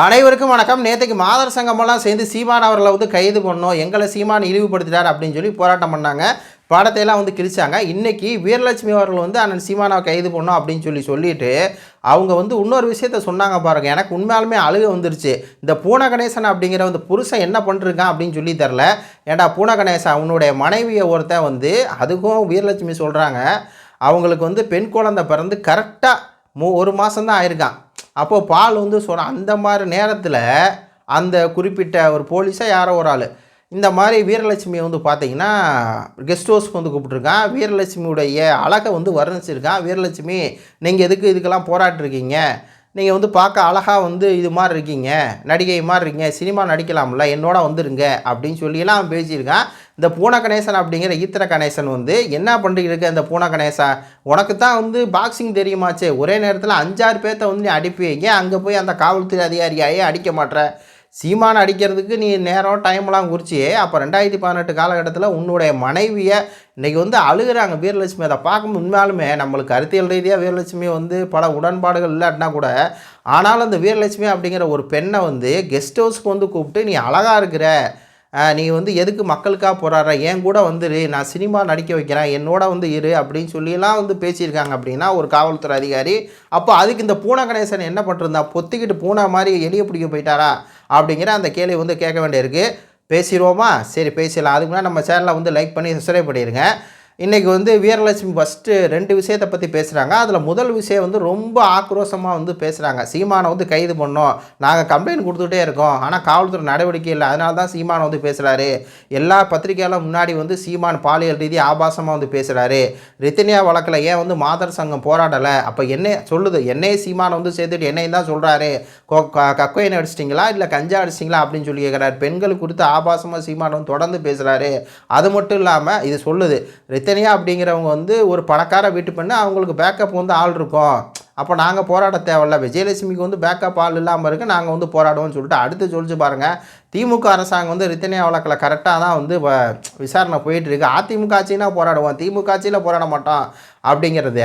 அனைவருக்கும் வணக்கம். நேற்றுக்கு மாதர் சங்கமெல்லாம் சேர்ந்து சீமான் அவர்களை வந்து கைது பண்ணோம். எங்களை சீமான் இழிவுபடுத்திட்டார் அப்படின்னு சொல்லி போராட்டம் பண்ணாங்க. பாடத்தையெல்லாம் வந்து கிழிச்சாங்க. இன்றைக்கி வீரலட்சுமி அவர்கள் வந்து அண்ணன் சீமானாவை கைது பண்ணோம் அப்படின்னு சொல்லி சொல்லிட்டு அவங்க வந்து இன்னொரு விஷயத்த சொன்னாங்க பாருங்க. எனக்கு உண்மையாலுமே அழுக வந்துருச்சு. இந்த பூன கணேசன் அப்படிங்கிற வந்து புருஷன் என்ன பண்ணிருக்கான் அப்படின்னு சொல்லி தெரில ஏன்டா பூன கணேசன் அவனுடைய மனைவியை ஒருத்தன் வந்து அதுக்கும் வீரலட்சுமி சொல்கிறாங்க அவங்களுக்கு வந்து பெண் குழந்தை பிறந்து கரெக்டாக மூ ஒரு மாதம் தான் ஆயிருக்கான். அப்போது பால் வந்து சொன்ன அந்த மாதிரி நேரத்தில் அந்த குறிப்பிட்ட ஒரு போலீஸாக யாரோ ஒரு ஆள். இந்த மாதிரி வீரலட்சுமியை வந்து பார்த்தீங்கன்னா கெஸ்ட் ஹவுஸ்க்கு வந்து கூப்பிட்ருக்கான் வீரலட்சுமியுடைய அழகை வந்து வர்ணிச்சிருக்கான். வீரலட்சுமி நீங்கள் எதுக்கு இதுக்கெல்லாம் போராட்டிருக்கீங்க நீங்கள் வந்து பார்க்க அழகாக வந்து இது மாதிரி இருக்கீங்க நடிகை மாதிரி இருக்கீங்க சினிமா நடிக்கலாம்ல என்னோட வந்துருங்க அப்படின்னு சொல்லியெல்லாம் அவன் பேசியிருக்கான் இந்த பூன கணேசன் அப்படிங்கிற ஈத்திர கணேசன் வந்து என்ன பண்ணிட்டு இந்த பூன கணேசன் உனக்கு தான் வந்து பாக்ஸிங் தெரியுமாச்சே? ஒரே நேரத்தில் அஞ்சாறு பேர்த்த வந்து நீ அடிப்பீங்க அங்கே போய் அந்த காவல்துறை அதிகாரியாயே அடிக்க மாட்டேற சீமான் அடிக்கிறதுக்கு நீ நேரம் டைம்லாம் குறிச்சி அப்போ ரெண்டாயிரத்தி பதினெட்டு காலகட்டத்தில் உன்னுடைய மனைவியை இன்றைக்கி வந்து அழுகுறாங்க. வீரலட்சுமி அதை பார்க்கும் உண்மையாலுமே நம்மளுக்கு கருத்தியல் ரீதியாக வீரலட்சுமி வந்து பல உடன்பாடுகள் இல்லாட்டினா கூட ஆனாலும் அந்த வீரலட்சுமி அப்படிங்கிற ஒரு பெண்ணை வந்து கெஸ்ட் ஹவுஸ்க்கு வந்து கூப்பிட்டு நீ அழகாக இருக்கிற. நீ வந்து எதுக்கு மக்களுக்காக போராடுற? என் கூட வந்துரு நான் சினிமா நடிக்க வைக்கிறேன். என்னோட வந்து இரு அப்படின்னு சொல்லிலாம் வந்து பேசியிருக்காங்க அப்படின்னா ஒரு காவல்துறை அதிகாரி. அப்போ அதுக்கு இந்த பூனை கணேசன் என்ன பண்ணிருந்தா பொத்திக்கிட்டு பூனை மாதிரி எலிய பிடிக்க போயிட்டாரா? அப்படிங்கிற அந்த கேள்வி வந்து கேட்க வேண்டியிருக்கு. பேசிடுவோமா? சரி பேசிடலாம். அதுக்கு முன்னாடி நம்ம சேனலை வந்து லைக் பண்ணி சப்ஸ்கிரைப் பண்ணிடுங்க இன்றைக்கி வந்து வீரலட்சுமி ஃபஸ்ட்டு ரெண்டு விஷயத்தை பற்றி பேசுகிறாங்க அதில் முதல் விஷயம் வந்து ரொம்ப ஆக்ரோஷமாக வந்து பேசுகிறாங்க சீமானை வந்து கைது பண்ணோம். நாங்கள் கம்ப்ளைண்ட் கொடுத்துட்டே இருக்கோம். ஆனால் காவல்துறை நடவடிக்கை இல்லை. அதனால தான் சீமானை வந்து பேசுகிறாரு எல்லா பத்திரிக்கையாலும் முன்னாடி வந்து சீமான் பாலியல் ரீதி ஆபாசமாக வந்து பேசுகிறாரு ரித்தனியா வழக்கில் ஏன் வந்து மாதர் சங்கம் போராடலை? அப்போ என்ன சொல்லுது? என்னையே சீமானை வந்து சேர்த்துட்டு என்னையும் தான் சொல்கிறாரு கக்கோயின் அடிச்சிட்டிங்களா? இல்லை கஞ்சா அடிச்சிட்டிங்களா? அப்படின்னு சொல்லி கேட்குறாரு பெண்கள் குறித்து ஆபாசமாக சீமானம் வந்து தொடர்ந்து பேசுகிறாரு அது மட்டும் இல்லாமல் இது சொல்லுது. ரித்தனியா அப்படிங்கிறவங்க வந்து ஒரு பணக்கார வீட்டு பெண்ணு அவங்களுக்கு பேக்கப் வந்து ஆள் இருக்கும். அப்போ நாங்கள் போராட தேவையில்ல. விஜயலட்சுமிக்கு வந்து பேக்கப் ஆள் இல்லாமல் இருக்குது நாங்கள் வந்து போராடுவோம்னு சொல்லிட்டு அடுத்து சொல்லிச்சு பாருங்கள் திமுக அரசாங்கம் வந்து ரித்தனியா வழக்கில் கரெக்டாக தான் வந்து வ- விசாரணை போயிட்டுருக்கு அதிமுக ஆட்சினா போராடுவோம். திமுக ஆட்சியில் போராட மாட்டோம் அப்படிங்கிறத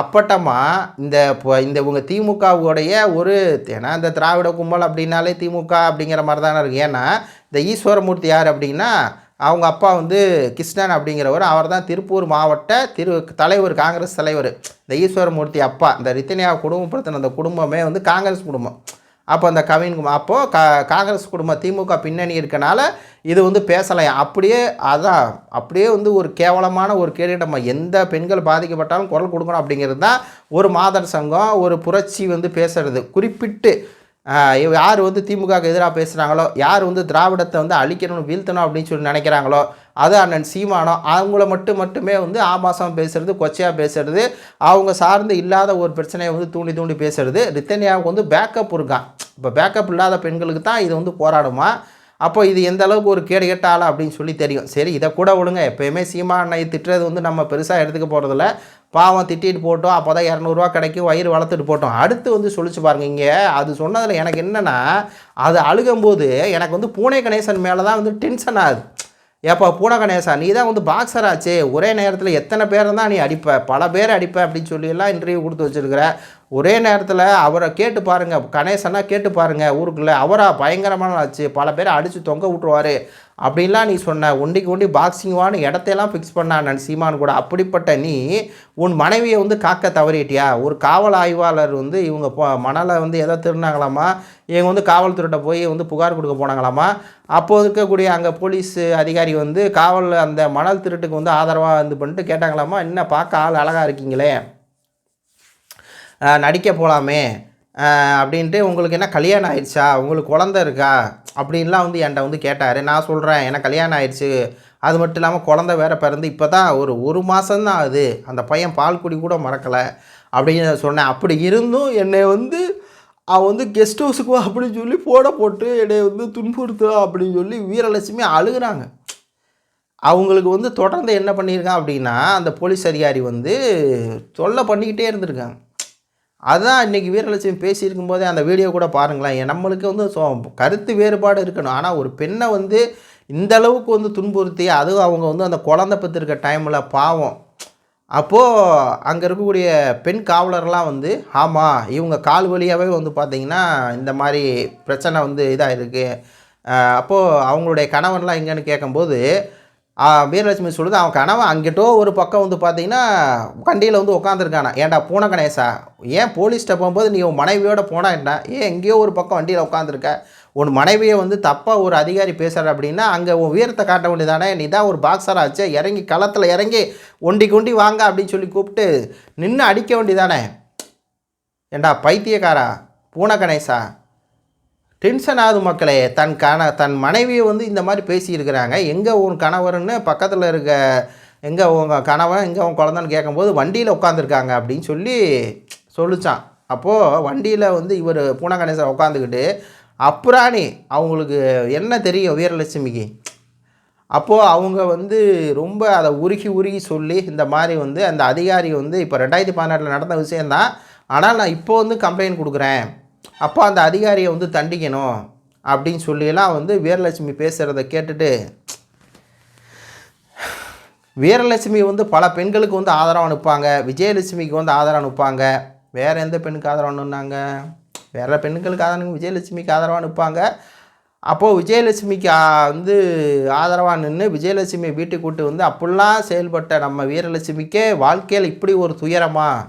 அப்பட்டமாக இந்த இப்போ இந்த உங்கள் திமுகவுடைய ஒரு ஏன்னா இந்த திராவிட கும்பல் அப்படின்னாலே திமுக அப்படிங்கிற மாதிரி தானே இருக்குது ஏன்னா இந்த ஈஸ்வரமூர்த்தி யார் அப்படின்னா அவங்க அப்பா வந்து கிருஷ்ணன் அப்படிங்கிறவர் அவர் தான் திருப்பூர் மாவட்ட திரு தலைவர் காங்கிரஸ் தலைவர். இந்த ஈஸ்வரமூர்த்தி அப்பா இந்த ரித்தனியா குடும்பப்படுத்தின அந்த குடும்பமே வந்து காங்கிரஸ் குடும்பம். அப்போ அந்த கவின் அப்போது கா காங்கிரஸ் குடும்பம் திமுக பின்னணி இருக்கனால இது வந்து பேசலாம் அப்படியே அதான் அப்படியே வந்து ஒரு கேவலமான ஒரு கேள்வி நம்ம எந்த பெண்கள் பாதிக்கப்பட்டாலும் குரல் கொடுக்கணும் அப்படிங்கிறது தான் ஒரு மாதர் சங்கம் ஒரு புரட்சி வந்து பேசுறது. குறிப்பிட்டு யார் வந்து திமுகவுக்கு எதிராக பேசுகிறாங்களோ யார் வந்து திராவிடத்தை வந்து அழிக்கணும் வீழ்த்தணும் அப்படின்னு சொல்லி நினைக்கிறாங்களோ அது அண்ணன் சீமானோ அவங்கள மட்டும் மட்டுமே வந்து ஆபாசம் பேசுறது கொச்சையாக பேசுறது அவங்க சார்ந்து இல்லாத ஒரு பிரச்சனையை வந்து தூண்டி தூண்டி பேசுறது. ரித்தன்யாவுக்கு வந்து பேக்கப் இருக்கான் இப்போ பேக்கப் இல்லாத பெண்களுக்கு தான் இது வந்து போராடுமா? அப்போ இது எந்த அளவுக்கு ஒரு கேடு கெட்ட ஆளா அப்படின்னு சொல்லி தெரியும். சரி இதை கூட விடுங்க. எப்பயுமே சீமானை திட்டுறது வந்து நம்ம பெருசாக எடுத்துக்க போகிறதில்ல பாவம் திட்டிட்டு போட்டோம். அப்போ தான் இரநூறுவா கிடைக்கும். வயிறு வளர்த்துட்டு போட்டோம். அடுத்து வந்து சொல்லிச்சு பாருங்க இங்கே. அது சொன்னதில் எனக்கு என்னென்னா அது அழுகும்போது எனக்கு வந்து பூனை கணேசன் மேலே தான் வந்து டென்ஷன் ஆகுது. ஏப்பா பூனை கணேசா நீ தான் வந்து பாக்ஸர் ஆச்சே. ஒரே நேரத்தில் எத்தனை பேரை தான் நீ அடிப்ப? பல பேர் அடிப்ப அப்படின்னு சொல்லி எல்லாம் இன்டர்வியூ கொடுத்து வச்சிருக்கிற. ஒரே நேரத்தில் அவரை கேட்டு பாருங்க. கணேசனாக கேட்டு பாருங்கள் ஊருக்குள்ளே அவரா பயங்கரமான ஆச்சு. பல பேரை அடித்து தொங்க விட்டுருவாரு. அப்படின்லாம் நீ சொன்ன ஒண்டிக்கு ஒண்டி பாக்ஸிங்வான்னு இடத்தையெல்லாம் ஃபிக்ஸ் பண்ணா சீமான் கூட. அப்படிப்பட்ட நீ உன் மனைவியை வந்து காக்க தவறிட்டியா? ஒரு காவல் ஆய்வாளர் வந்து இவங்க போ- மணலை வந்து எதை திருடினாங்களாமா? இவங்க வந்து காவல்துறையிட்ட போய் வந்து புகார் கொடுக்க போனாங்களாமா? அப்போது இருக்கக்கூடிய அங்கே போலீஸ் அதிகாரி வந்து காவல் அந்த மணல் திருட்டுக்கு வந்து ஆதரவாக இது பண்ணிட்டு கேட்டாங்களாமா? என்ன பார்க்க ஆள் அழகாக இருக்கீங்களே? நடிக்க போகலாமே அப்படின்ட்டு உங்களுக்கு என்ன கல்யாணம் ஆயிடுச்சா? உங்களுக்கு குழந்த இருக்கா? அப்படின்லாம் வந்து என்கிட்ட வந்து கேட்டார். நான் சொல்கிறேன் எனக்கு கல்யாணம் ஆயிடுச்சு. அது மட்டும் இல்லாமல் குழந்த வேற பிறந்து இப்போ தான் ஒரு ஒரு மாதம்தான் ஆகுது. அந்த பையன் பால் குடி கூட மறக்கலை அப்படின்னு சொன்னேன். அப்படி இருந்தும் என்னை வந்து அவன் வந்து கெஸ்ட் ஹவுஸுக்கு வா அப்படின்னு சொல்லி போட போட்டு என்னை வந்து துன்புறுத்துவா அப்படின்னு சொல்லி வீரலட்சுமி அழுகுறாங்க. அவங்களுக்கு வந்து தொடர்ந்து என்ன பண்ணியிருக்கான் அப்படின்னா அந்த போலீஸ் அதிகாரி வந்து தொல்லை பண்ணிக்கிட்டே இருந்திருக்காங்க. அதுதான் இன்றைக்கி வீரலட்சுமி பேசியிருக்கும் போதே அந்த வீடியோ கூட பாருங்களேன். நம்மளுக்கு வந்து ஸோ கருத்து வேறுபாடு இருக்கணும். ஆனால் ஒரு பெண்ணை வந்து இந்த அளவுக்கு வந்து துன்புறுத்தி அதுவும் அவங்க வந்து அந்த குழந்த பெற்றிருக்க டைமில் பாவம். அப்போது அங்கே இருக்கக்கூடிய பெண் காவலர்லாம் வந்து ஆமாம் இவங்க கால் வழியாகவே வந்து பார்த்திங்கன்னா இந்த மாதிரி பிரச்சனை வந்து இதாக இருக்குது அப்போது அவங்களுடைய கணவன்லாம் எங்கன்னு கேட்கும்போது வீரலட்சுமி சொல்லுது அவன் கணவன் அங்கிட்டோ ஒரு பக்கம் வந்து பார்த்தீங்கன்னா வண்டியில் வந்து உட்காந்துருக்கானா ஏன்டா பூன கணேசா? ஏன் போலீஸ்கிட்ட போகும்போது நீ உன் மனைவியோட போனா என்ன? ஏன் எங்கேயோ ஒரு பக்கம் வண்டியில் உட்காந்துருக்க உன் மனைவியை வந்து தப்பாக ஒரு அதிகாரி பேசுகிற அப்படின்னா அங்கே உன் வீரத்தை காட்ட வேண்டியதானே? நீ தான் ஒரு பாக்ஸராக ஆச்சு இறங்கி களத்தில் இறங்கி ஒண்டி கொண்டி வாங்க அப்படின்னு சொல்லி கூப்பிட்டு நின்று அடிக்க வேண்டியதானே? ஏண்டா பைத்தியக்காரா? பூனை கணேசா? டென்ஷன் ஆகுது மக்களே. தன் கண தன் மனைவியை வந்து இந்த மாதிரி பேசியிருக்கிறாங்க. எங்கே உன் கணவர்னு பக்கத்தில் இருக்க எங்கே உங்கள் கணவன் எங்கே உன் குழந்தைன்னு கேட்கும்போது வண்டியில் உட்காந்துருக்காங்க அப்படின்னு சொல்லி சொல்லிச்சான் அப்போது வண்டியில் வந்து இவர் பூனா கணேசன் உட்காந்துக்கிட்டு அப்புறாணி அவங்களுக்கு என்ன தெரியும் வீரலட்சுமிக்கு? அப்போது அவங்க வந்து ரொம்ப அதை உருகி உருகி சொல்லி இந்த மாதிரி வந்து அந்த அதிகாரி வந்து இப்போ ரெண்டாயிரத்தி பதினெட்டில் நடந்த விஷயந்தான். ஆனால் நான் இப்போ வந்து கம்ப்ளைண்ட் கொடுக்குறேன். அப்போ அந்த அதிகாரியை வந்து தண்டிக்கணும் அப்படின்னு சொல்லியெல்லாம் வந்து வீரலட்சுமி பேசுகிறத கேட்டுட்டு வீரலட்சுமி வந்து பல பெண்களுக்கு வந்து ஆதரவு அனுப்பாங்க விஜயலட்சுமிக்கு வந்து ஆதரவு அனுப்பாங்க வேறு எந்த பெண்ணுக்கு ஆதரவு அனுப்புனாங்க? வேறு பெண்களுக்கு ஆதரவு விஜயலட்சுமிக்கு ஆதரவாக அனுப்பாங்க அப்போது விஜயலட்சுமிக்கு வந்து ஆதரவாக நின்று விஜயலட்சுமி வீட்டுக்கு கூட்டு வந்து அப்படிலாம் செயல்பட்ட நம்ம வீரலட்சுமிக்கே வாழ்க்கையில் இப்படி ஒரு துயரமாக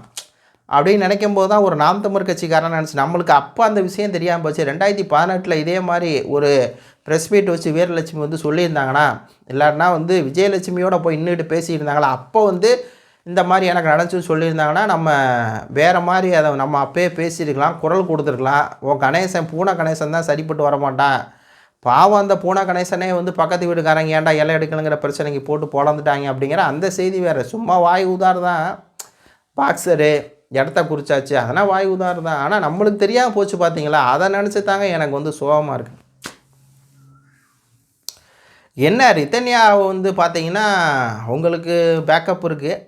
அப்படின்னு நினைக்கும் போது தான் ஒரு நாம் தமிழ் கட்சிக்காரன் நினச்சி நம்மளுக்கு அப்போ அந்த விஷயம் தெரியாமல் போச்சு. ரெண்டாயிரத்தி பதினெட்டில் இதே மாதிரி ஒரு ப்ரெஸ் மீட் வச்சு வீரலட்சுமி வந்து சொல்லியிருந்தாங்கன்னா இல்லைன்னா வந்து விஜயலட்சுமியோட போய் நின்றுட்டு பேசியிருந்தாங்களா? அப்போ வந்து இந்த மாதிரி எனக்கு நடந்துச்சு சொல்லியிருந்தாங்கன்னா நம்ம வேறு மாதிரி அதை நம்ம அப்பயே பேசியிருக்கலாம் குரல் கொடுத்துருக்கலாம். ஓ கணேசன் பூனை கணேசன் தான் சரிப்பட்டு வர மாட்டான். பாவம் அந்த பூனை கணேசனே வந்து பக்கத்து வீட்டுக்காரங்க ஏன்டா இலை எடுக்கணுங்கிற பிரச்சனைக்கு போட்டு பொழந்துட்டாங்க அப்படிங்கிற அந்த செய்தி வேறு. சும்மா வாய் உதார் தான். பாக்ஸரு இடத்த குறிச்சாச்சு. அதெல்லாம் வாய் உதாரணம் தான். ஆனால் நம்மளுக்கு தெரியாமல் போச்சு பார்த்தீங்களா அதை நினச்சி தாங்க எனக்கு வந்து சோகமாக இருக்குது என்ன ரித்தன்யா வந்து பார்த்தீங்கன்னா அவங்களுக்கு பேக்கப் இருக்குது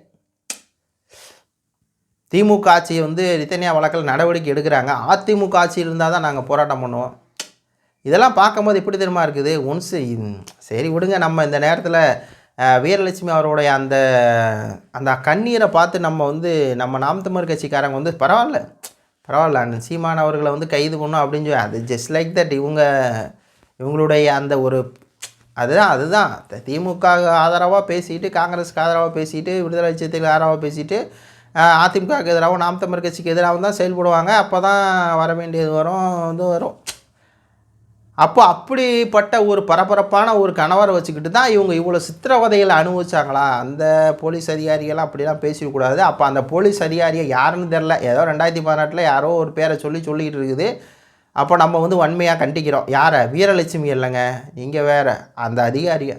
திமுக ஆட்சி வந்து ரித்தன்யா வழக்கில் நடவடிக்கை எடுக்கிறாங்க. அதிமுக ஆட்சி இருந்தால் தான் நாங்கள் போராட்டம் பண்ணுவோம். இதெல்லாம் பார்க்கும்போது எப்படி தெரியுமா இருக்குது? ஒன்ஸ் சரி விடுங்க நம்ம இந்த நேரத்தில் வீரலட்சுமி அவருடைய அந்த அந்த கண்ணீரை பார்த்து நம்ம வந்து நம்ம நாம் தமிழ் கட்சிக்காரங்க வந்து பரவாயில்ல. பரவாயில்ல அந்த சீமான் அவர்களை வந்து கைது பண்ணும் அப்படின்னு சொல்லி அது ஜஸ்ட் லைக் தட் இவங்க இவங்களுடைய அந்த ஒரு அதுதான் அதுதான். த- திமுக ஆதரவாக பேசிட்டு காங்கிரஸுக்கு ஆதரவாக பேசிட்டு விடுதலை சிறுத்தைகளுக்கு ஆதரவாக பேசிட்டு அதிமுகவுக்கு எதிராகவும் நாம் தமிழ் கட்சிக்கு எதிராகவும் தான் செயல்படுவாங்க. அப்போ தான் வர வேண்டியது வரும் வந்து வரும். அப்போ அப்படிப்பட்ட ஒரு பரபரப்பான ஒரு கணவரை வச்சுக்கிட்டு தான் இவங்க இவ்வளோ சித்திரவதைகளை அனுபவிச்சாங்களா? அந்த போலீஸ் அதிகாரிகள்லாம் அப்படிலாம் பேசிடக்கூடாது. அப்போ அந்த போலீஸ் அதிகாரியை யாருன்னு தெரில ஏதோ ரெண்டாயிரத்தி பதினெட்டில் யாரோ ஒரு பேரை சொல்லி சொல்லிக்கிட்டு இருக்குது. அப்போ நம்ம வந்து வன்மையாக கண்டிக்கிறோம். யாரை? வீரலட்சுமி இல்லைங்க. நீங்கள் வேற. அந்த அதிகாரியை.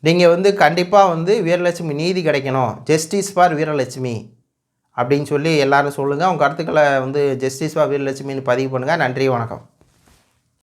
நீங்கள் வந்து கண்டிப்பாக வந்து வீரலட்சுமி நீதி கிடைக்கணும். Justice for Veeralakshmi. அப்படின்னு சொல்லி எல்லாரும் சொல்லுங்கள் உங்கள் கருத்துக்களை வந்து ஜஸ்டிஸ் வா வீரலட்சுமின்னு பதிவு பண்ணுங்கள் நன்றி வணக்கம்.